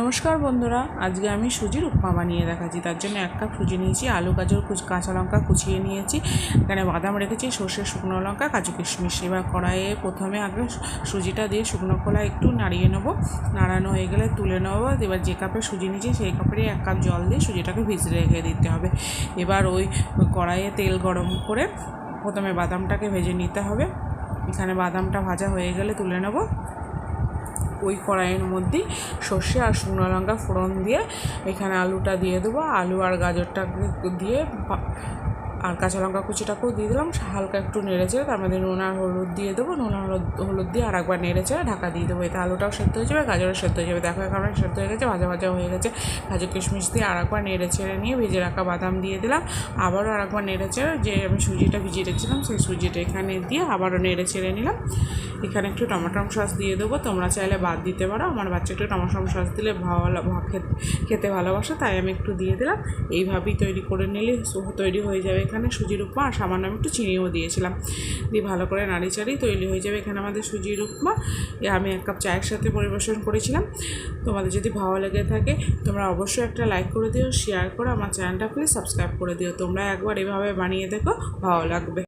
নমস্কার বন্ধুরা, আজকে আমি সুজির উপমা বানিয়ে দেখাচ্ছি। তার জন্য এক কাপ সুজি নিয়েছি, আলু, গাজর, কুচ- কাঁচা লঙ্কা কুচিয়ে নিয়েছি। এখানে বাদাম রেখেছি, সর্ষে, শুকনো লঙ্কা, কাজু কিশমিশ। এবার কড়াইয়ে প্রথমে আগে সুজিটা দিয়ে শুকনো খোলা একটু নাড়িয়ে নেব। নাড়ানো হয়ে গেলে তুলে নেব। এবার যে কাপে সুজি নিয়েছি, সেই কাপেরই এক কাপ জল দিয়ে সুজিটাকে ভিজে রেখে দিতে হবে। এবার ওই কড়াইয়ে তেল গরম করে প্রথমে বাদামটাকে ভেজে নিতে হবে। এখানে বাদামটা ভাজা হয়ে গেলে তুলে নেব। ওই কড়াইয়ের মধ্যেই সর্ষে আর শুকনো লঙ্কা ফোড়ন দিয়ে এখানে আলুটা দিয়ে দেবো। আলু আর গাজরটাকে দিয়ে আর কাঁচা লঙ্কা কুচিটাকেও দিয়ে দিলাম। হালকা একটু নেড়ে চেড়ে তার মধ্যে নুন আর হলুদ দিয়ে দেবো। নুন আর হলুদ হলুদ দিয়ে আর একবার নেড়ে চেড়ে ঢাকা দিয়ে দেবো। এতে আলুটাও সেদ্ধ হয়ে যাবে, গাজরও সেদ্ধ হয়ে যাবে। দেখো এখানে সেদ্ধ হয়ে গেছে, ভাজা ভাজা হয়ে গেছে। কাজু কিশমিশ দিয়ে আর একবার নেড়ে চেড়ে নিয়ে ভেজে রাখা বাদাম দিয়ে দিলাম। আবারও আর একবার নেড়ে চেড়ে যে আমি সুজিটা ভিজিয়ে রেখেছিলাম, সেই সুজিটা এখানে দিয়ে আবারও নেড়ে চেড়ে নিলাম। এখানে একটু টমেটো সস দিয়ে দেবো। তোমরা চাইলে বাদ দিতে পারো। আমার বাচ্চা একটু টমেটো সস দিলে ভালো খেতে ভালোবাসে, তাই আমি একটু দিয়ে দিলাম। এইভাবেই তৈরি করে নিলে তৈরি হয়ে যাবে এখানে সুজির উপমা। আর সামান্য আমি একটু চিনিও দিয়েছিলাম। দিয়ে ভালো করে নাড়ি চাড়ি তৈরি হয়ে যাবে এখানে আমাদের সুজির উপমা। আমি এক কাপ চায়ের সাথে পরিবেশন করেছিলাম। তোমাদের যদি ভালো লেগে থাকে, তোমরা অবশ্যই একটা লাইক করে দিও, শেয়ার করো, আমার চ্যানেলটা প্লিজ সাবস্ক্রাইব করে দিও। তোমরা একবার এভাবে বানিয়ে দেখো, ভালো লাগবে।